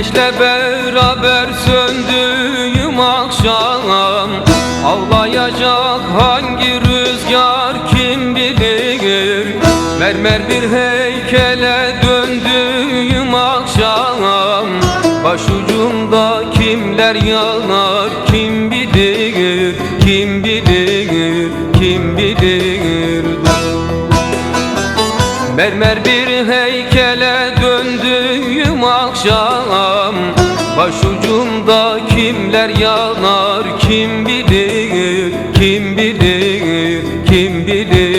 Güneşle beraber söndüğüm akşam. Ağlayacak hangi rüzgar kim bilir? Mermer bir heykele döndüğüm akşam. Başucumda kimler yanar kim bilir? Kim bilir kim bilir? Mermer bir heykele döndüğüm akşam Başucumda kimler yanar kim bilir Kim bilir kim bilir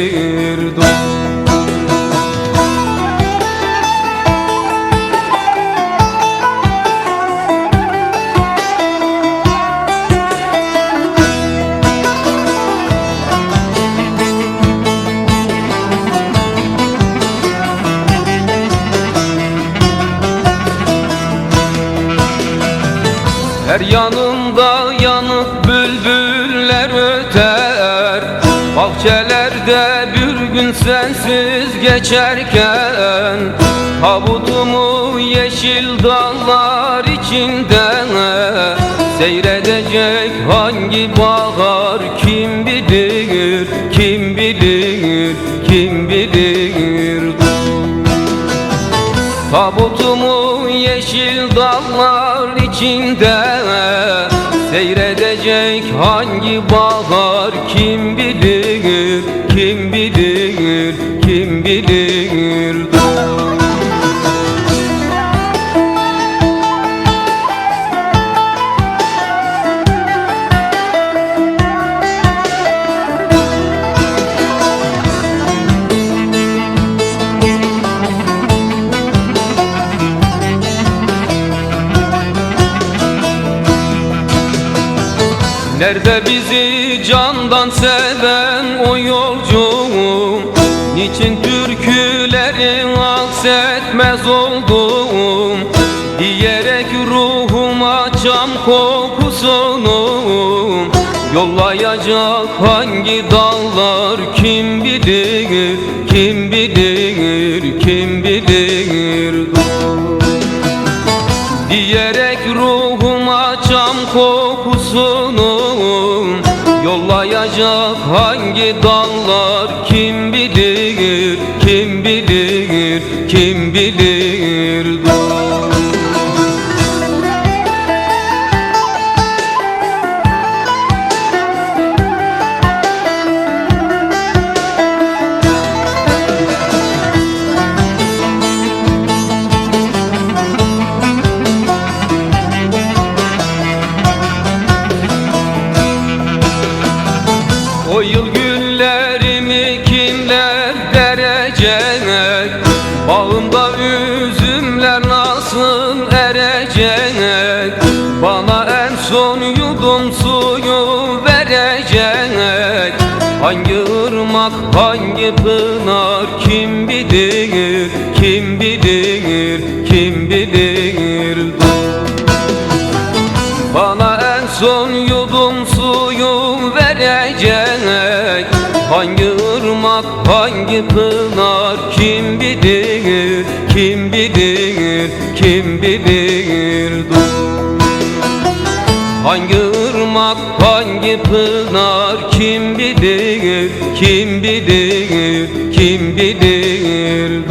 Her yanımda yanık bülbüller öter. Bahçelerde bir gün sensiz geçerken Tabutumu yeşil dallar içinde Seyredecek hangi bahar kim bilir Kim bilir, kim bilir? Tabutumu yeşil dallar içinde Seyredecek hangi bahar kim bilir Kim bilir, kim bilir Nerede bizi candan seven o yolcu Niçin türkülerin aksetmez oldum? Diyerek ruhuma cam kokusunu Yollayacak hangi dallar kim bilir Kim bilir, kim bilir? Diyerek ruhuma cam kokusunu Yollayacak hangi dallar kim bilir Kim bilir, kim bilir derecek Bağımda üzümler nasıl erecek Bana en son yudum suyu verecek Hangi ırmak hangi pınar kim bilir Kim bilir kim bilir? Bana en son yudum suyu verecek Hangi ırmak hangi pınar? Kim bilir Kim bilir kim bilir? Hangi ırmak hangi pınar? Kim bilir Kim bilir kim bilir